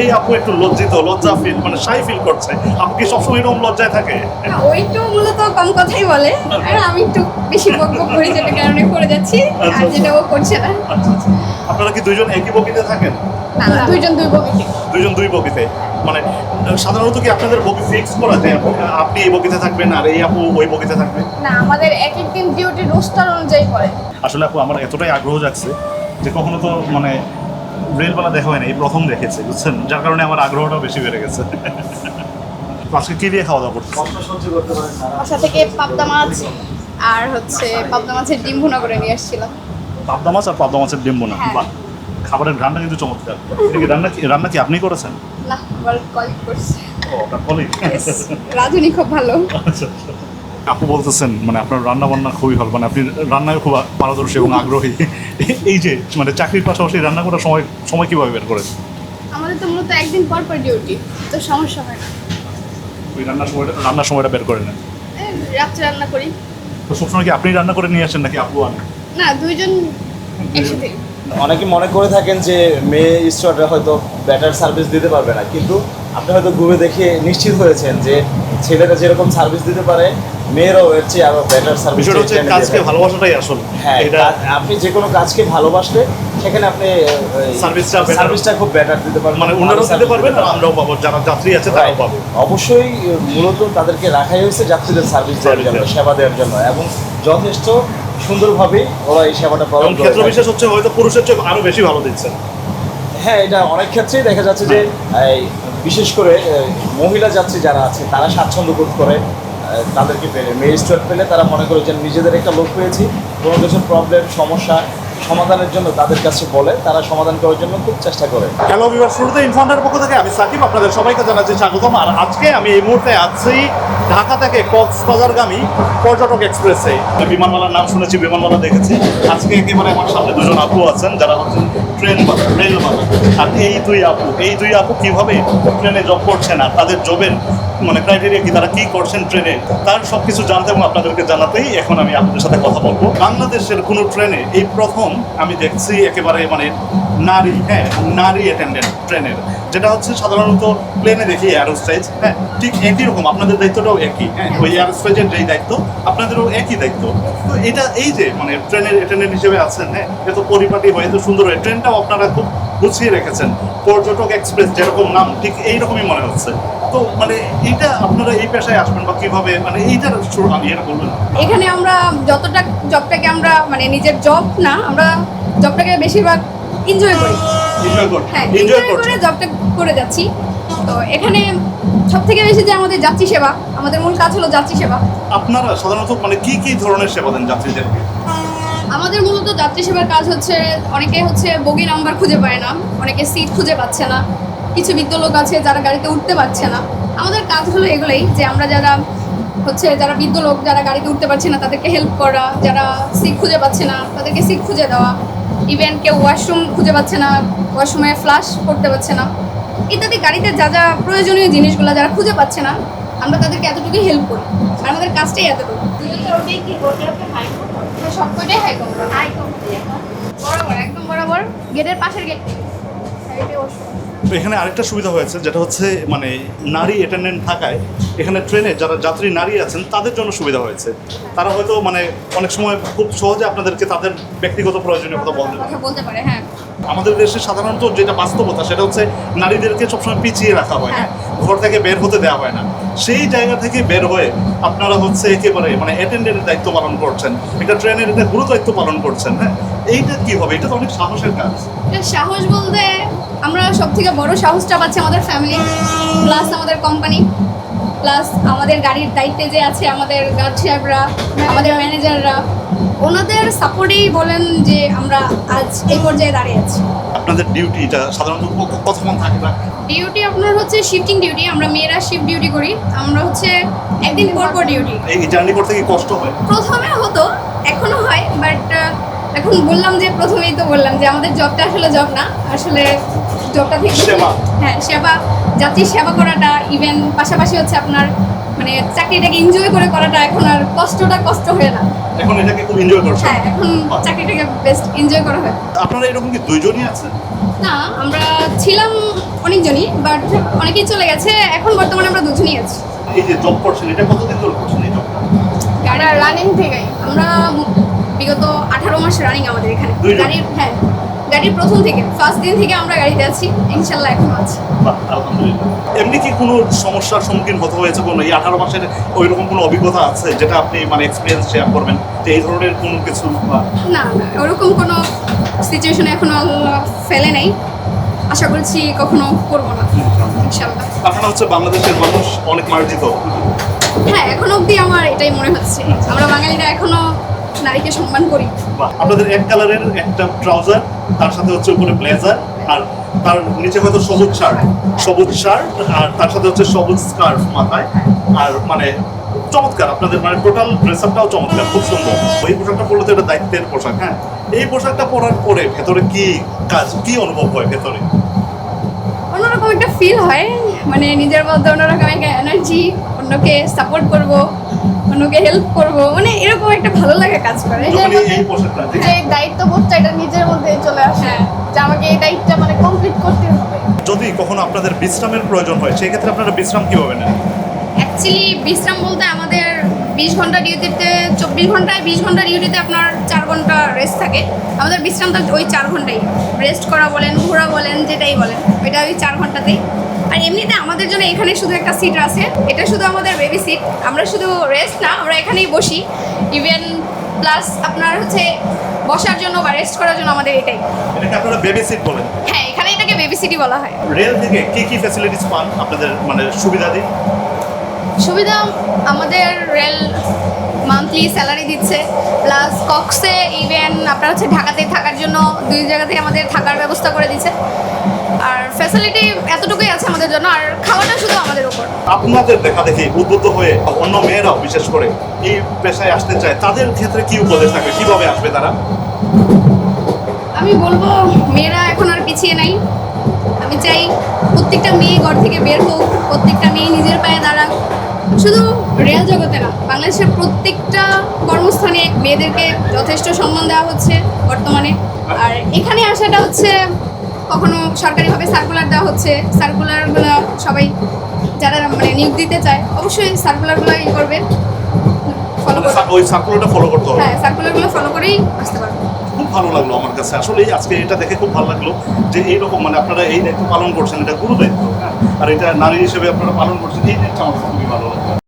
এই আপু একটু লজ্জিত লজ্জা ফিল মানে শাই ফিল করছে। আপু কি সবসময় এরকম লজ্জায় থাকে? ওই তো মূলত কম কথাই বলে। আর আমি একটু বেশি বক বক করি যেটা কারণে করে যাচ্ছি। আচ্ছা, আর যেটা ও করছে না। আচ্ছা আচ্ছা। আপনারা কি দুইজন একই বগিতে থাকেন? না দুইজন দুই বগিতে। দুইজন দুই বগিতে। মানে সাধারণত কি আপনাদের বগি ফিক্স করা যায়? আপনি এই বগিতে থাকবেন আর এই আপু ওই বগিতে থাকবে? না আমাদের এক এক দিন ডিউটি রোস্টার অনুযায়ী করে। আসলে আপু আমার এতটাই আগ্রহ যাচ্ছে যে কখনো তো মানে রেলবেলা দেখা হয় না এই প্রথম দেখেছে বুঝছেন? যার কারণে আমার আগ্রহটাও বেশি বেড়ে গেছে। আজকে কি দিয়ে খাওয়া দাওয়া করতেছে বাসা থেকে পাবদা মাছ আর হচ্ছে পাবদা মাছের ডিম ভুনা করে নিয়ে আসছিলাম। পাবদা মাছ আর পাবদা মাছের ডিম বোনা হ্যাঁ। বাহ খাবারের রান্না কিন্তু চমৎকার। এটা কি রান্না কি রান্না কি আপনি করেছেন? না বল কল করছে। ও কলিগ রাধুনি খুব ভালো। আচ্ছা আচ্ছা। আপু বলতেছেন মানে আপনার রান্না বান্না খুবই ভালো মানে আপনি রান্নায় খুব পারদর্শী এবং আগ্রহী। এই যে মানে চাকরির পাশাপাশি রান্না করার সময় সময় কীভাবে বের করেন? আমাদের তো মূলত একদিন পর পর ডিউটি তো সমস্যা হয় না। ওই রান্নার সময়টা রান্নার সময়টা বের করে নেন রাত্রে রান্না করি। তো সবসময় কি আপনি রান্না করে নিয়ে আসেন নাকি আপু আনেন না দুইজন একসাথে অনেকে মনে করে থাকেন যে মেয়ে স্টুডেন্টরা হয়তো বেটার সার্ভিস দিতে পারবে না কিন্তু আপনি হয়তো ঘুরে দেখে নিশ্চিত হয়েছেন যে ছেলেরা যেরকম সার্ভিস দিতে পারে মেয়েরাও এর চেয়ে আরও বেটার সার্ভিস বিষয়টা হচ্ছে কাজকে ভালোবাসাটাই আসল। হ্যাঁ এটা আপনি যে কোনো কাজকে ভালোবাসলে সেখানে আপনি Service টা better- সার্ভিসটা খুব বেটার দিতে পারবেন। মানে ওনারাও দিতে পারবেন আর আমরাও পাবো। যারা যাত্রী আছে তারাও পাবো। অবশ্যই মূলত তাদেরকে রাখাই হয়েছে যাত্রীদের সার্ভিস দেওয়ার জন্য সেবা দেওয়ার জন্য। এবং যথেষ্ট সুন্দরভাবে ওরা এই সেবাটা করে ক্ষেত্র বিশেষ হচ্ছে হয়তো পুরুষের চেয়ে আরও বেশি ভালো দিচ্ছেন হ্যাঁ এটা অনেক ক্ষেত্রেই দেখা যাচ্ছে যে বিশেষ করে মহিলা যাত্রী যারা আছে তারা স্বাচ্ছন্দ্য বোধ করে। তাদেরকে পেলে ম্যাজিস্ট্রেট পেলে তারা মনে করে যে নিজেদের একটা লোক পেয়েছি। কোনো কিছুর প্রবলেম সমস্যা সমাধানের জন্য তাদের কাছে বলে তারা সমাধান করার জন্য খুব চেষ্টা করে। হ্যালো বিভার শুরুতে ইনফান্ডার পক্ষ থেকে আমি সাকিব আপনাদের সবাইকে জানাচ্ছি স্বাগতম। আর আজকে আমি এই মুহূর্তে আছি ঢাকা থেকে কক্সবাজারগামী পর্যটক এক্সপ্রেসে। বিমানবালার নাম শুনেছি বিমানবালা দেখেছি। আজকে একেবারে আমার সামনে দুজন আপু আছেন যারা হচ্ছেন ট্রেন রেল রেলবালা আর এই দুই আপু, এই দুই আপু কীভাবে ট্রেনে জব করছেন আর তাদের জবের মানে ক্রাইটেরিয়া কি, তারা কি করছেন ট্রেনে, তার সব কিছু জানতে এবং আপনাদেরকে জানাতেই এখন আমি আপনাদের সাথে কথা বলব। বাংলাদেশের কোনো ট্রেনে এই প্রথম আমি দেখছি একেবারে মানে নারী হ্যাঁ নারী অ্যাটেন্ডেন্ট ট্রেনের, যেটা হচ্ছে সাধারণত প্লেনে দেখি এয়ারোস্টেজ হ্যাঁ ঠিক একই রকম, আপনাদের দায়িত্বটাও একই হ্যাঁ ওই এয়ারোস্টেজের যেই দায়িত্ব, আপনাদেরও একই দায়িত্ব। তো এটা এই যে মানে ট্রেনের অ্যাটেন্ডেন্ট হিসেবে আছেন হ্যাঁ এত পরিপাটি হয় এত সুন্দর হয় ট্রেনটাও আপনারা খুব গুছিয়ে রেখেছেন। পর্যটক এক্সপ্রেস যেরকম নাম ঠিক এইরকমই মনে হচ্ছে। তো মানে এটা আপনারা এই পেশায় আসবেন বা কীভাবে? মানে এইটার আমি এটা বলবেন এখানে আমরা যতটা জবটাকে আমরা মানে নিজের জব না আমরা জবটাকে বেশিরভাগ এনজয় করি। হ্যাঁ এনজয় এনজয় করে জবটা করে যাচ্ছি। তো এখানে সব থেকে বেশি যে আমাদের যাত্রী সেবা আমাদের মূল কাজ হলো যাত্রী সেবা। আপনারা সাধারণত মানে কি কি ধরনের সেবা দেন যাত্রীদেরকে? আমাদের মূলত যাত্রী সেবার কাজ হচ্ছে, অনেকে হচ্ছে বগি নাম্বার খুঁজে পায় না, অনেকে সিট খুঁজে পাচ্ছে না, কিছু বৃদ্ধ লোক আছে যারা গাড়িতে উঠতে পারছে না। আমাদের কাজ হলো এগুলোই, যে আমরা যারা হচ্ছে যারা বৃদ্ধ লোক, যারা গাড়িতে উঠতে পারছে না, তাদেরকে হেল্প করা, যারা সিট খুঁজে পাচ্ছে না, তাদেরকে সিট খুঁজে দেওয়া। ইভেন কেউ ওয়াশরুম খুঁজে পাচ্ছে না ওয়াশরুমে ফ্লাশ করতে পারছে না। ইত্যাদি গাড়িতে যা যা প্রয়োজনীয় জিনিসগুলো যারা খুঁজে পাচ্ছে না, আমরা তাদেরকে এতটুকুই হেল্প করি। আর আমাদের কাজটাই এতটুকু। সব কয়টাই হাই কমরা বরাবর একদম বরাবর। গেটের পাশের গেট সাইডে ওষুধ তো এখানে আরেকটা সুবিধা হয়েছে যেটা হচ্ছে মানে নারী অ্যাটেন্ডেন্ট থাকায় এখানে ট্রেনে যারা যাত্রী নারী আছেন তাদের জন্য সুবিধা হয়েছে। তারা হয়তো মানে অনেক সময় খুব সহজে আপনাদেরকে তাদের ব্যক্তিগত প্রয়োজনীয় কথা বলতে পারে। কথা বলতে পারে হ্যাঁ। আমাদের দেশে সাধারণত যেটা বাস্তবতা সেটা হচ্ছে নারীদেরকে সবসময় পিছিয়ে রাখা হয় হ্যাঁ। ঘর থেকে বের হতে দেওয়া হয় না। সেই জায়গা থেকে বের হয়ে আপনারা হচ্ছে একেবারে মানে অ্যাটেন্ডেন্টের দায়িত্ব পালন করছেন একটা ট্রেনের একটা গুরু দায়িত্ব পালন করছেন হ্যাঁ? এইটা কি হবে? এটা তো অনেক সাহসের কাজ। সাহস বলতে আমরা সব থেকে বড় সাহসটা পাচ্ছি আমাদের ফ্যামিলি প্লাস আমাদের কোম্পানি প্লাস আমাদের গাড়ির দায়িত্বে যে আছে আমাদের গার্ড সাহেবরা আমাদের ম্যানেজাররা ওনাদের সাপোর্টেই বলেন যে আমরা আজ এই পর্যায়ে দাঁড়িয়ে আছি। আপনাদের ডিউটিটা সাধারণত কতক্ষণ থাকে ডিউটি আপনার হচ্ছে শিফটিং ডিউটি আমরা মেয়েরা শিফট ডিউটি করি আমরা হচ্ছে একদিন পর পর ডিউটি এই জার্নি করতে কি কষ্ট হয়? প্রথমে হতো এখনও হয় বাট এখন বললাম যে প্রথমেই তো বললাম যে আমাদের জবটা আসলে জব না আসলে জবটা থেকে হ্যাঁ সেবা যাত্রীর সেবা করাটা ইভেন পাশাপাশি হচ্ছে আপনার মানে চাকরিটাকে এনজয় করে করাটা এখন আর কষ্টটা কষ্ট হয়ে না। এখন এটাকে খুব এনজয় করছেন হ্যাঁ এখন চাকরিটাকে বেস্ট এনজয় করা হয়। আপনারা এরকম কি দুইজনই আছেন? না আমরা ছিলাম অনেকজনই বাট অনেকেই চলে গেছে এখন বর্তমানে আমরা দুজনই আছি। এই যে জব করছেন এটা কতদিন ধরে করছেন এই জবটা গাড়ি রানিং থেকেই। আমরা বিগত আঠারো মাস রানিং আমাদের এখানে? গাড়ির হ্যাঁ গাড়ির প্রথম থেকে ফার্স্ট দিন থেকে আমরা গাড়িতে আছি ইনশাল্লাহ এখনও আছি। এমনি কি কোনো সমস্যার সম্মুখীন হতে হয়েছে কোনো? এই আঠারো মাসের ওই রকম কোনো অভিজ্ঞতা আছে যেটা আপনি মানে এক্সপিরিয়েন্স শেয়ার করবেন? যে এই ধরনের কোনো কিছু না না ওরকম কোনো সিচুয়েশনে এখনও ফেলে নেই। আশা করছি কখনো করব না ইনশাল্লাহ আপনারা হচ্ছে বাংলাদেশের মানুষ অনেক মার্জিত। হ্যাঁ এখন অবধি আমার এটাই মনে হচ্ছে। আমরা বাঙালিরা এখনও নারীকে সম্মান করি। আপনাদের এক কালারের একটা ট্রাউজার তার সাথে হচ্ছে উপরে ব্লেজার আর তার নিচে হয়তো সবুজ শার্ট। সবুজ শার্ট আর তার সাথে হচ্ছে সবুজ স্কার্ফ মাথায়। আর মানে চমৎকার আপনাদের মানে টোটাল ড্রেস আপটাও চমৎকার খুব সুন্দর। ওই পোশাকটা পরলে তো এটা দায়িত্বের পোশাক হ্যাঁ? এই পোশাকটা পরার পরে ভেতরে কি কাজ কি অনুভব হয় ভেতরে? অন্যরকম একটা ফিল হয় মানে নিজের মধ্যে অন্যরকম একটা এনার্জি অন্যকে সাপোর্ট করব। অন্যকে হেল্প করব। মানে এরকম একটা ভালো লাগা কাজ করে। যখন এই- এই পোশাকটা যে দায়িত্ববোধটা এটা নিজের মধ্যে চলে আসে। হ্যাঁ। যে আমাকে এই দায়িত্বটা মানে কমপ্লিট করতে হবে। যদি কখনো আপনাদের বিশ্রামের প্রয়োজন হয় সেই ক্ষেত্রে আপনারা বিশ্রাম কীভাবে নেন? অ্যাকচুয়ালি বিশ্রাম বলতে আমাদের বিশ ঘণ্টা ডিউটিতে চব্বিশ ঘন্টায় বিশ ঘণ্টা ডিউটিতে আপনার চার ঘণ্টা রেস্ট থাকে। আমাদের বিশ্রামটা ওই চার ঘন্টাই। রেস্ট করা বলেন ঘোরা বলেন যেটাই বলেন ওইটা ওই চার ঘন্টাতেই। আর এমনিতে আমাদের জন্য এখানে শুধু একটা সিট আছে। এটা শুধু আমাদের বেবি সিট আমরা শুধু রেস্ট না আমরা এখানেই বসি। ইভেন প্লাস আপনার হচ্ছে বসার জন্য বা রেস্ট করার জন্য আমাদের এটাই। এটাকে আপনারা বেবি সিট বলেন। হ্যাঁ এখানে এটাকে বেবি সিটি বলা হয়। রেল থেকে কি কি ফ্যাসিলিটিস পান আপনাদের মানে সুবিধা দিন সুবিধা আমাদের রেল মান্থলি স্যালারি দিচ্ছে প্লাস কক্সে ইভেন আপনার হচ্ছে ঢাকাতে থাকার জন্য দুই জায়গাতেই আমাদের থাকার ব্যবস্থা করে দিচ্ছে। আর ফ্যাসিলিটি এতটুকুই আছে আমাদের জন্য আর খাওয়াটা শুধু আমাদের উপর। আপনাদের দেখা দেখি উদ্বুদ্ধ হয়ে অন্য মেয়েরাও বিশেষ করে এই পেশায় আসতে চায় তাদের ক্ষেত্রে কি উপদেশ থাকবে? কীভাবে আসবে তারা? আমি বলব মেয়েরা এখন আর পিছিয়ে নাই। আমি চাই প্রত্যেকটা মেয়ে ঘর থেকে বের হোক প্রত্যেকটা মেয়ে নিজের পায়ে দাঁড়াক। শুধু রেল জগতে না বাংলাদেশের প্রত্যেকটা কর্মস্থানে মেয়েদেরকে যথেষ্ট সম্মান দেওয়া হচ্ছে বর্তমানে। আর এখানে আসাটা হচ্ছে কখনো সরকারিভাবে সার্কুলার দেওয়া হচ্ছে। সার্কুলারগুলো সবাই যারা মানে নিয়োগ দিতে চায় অবশ্যই সার্কুলারগুলো ই করবে। ফলো ওই সার্কুলারটা ফলো করতে হবে। হ্যাঁ সার্কুলারগুলো ফলো করেই আসতে পারবে। খুব ভালো লাগল আমার কাছে। আসলে আজকে এটা দেখে খুব ভালো লাগল যে এইরকম মানে আপনারা এই দায়িত্ব পালন করছেন এটা গুরু দায়িত্ব হ্যাঁ। আর এটা নারী হিসেবে আপনারা পালন করছেন এই জিনিসটা আমার খুবই ভালো লাগল।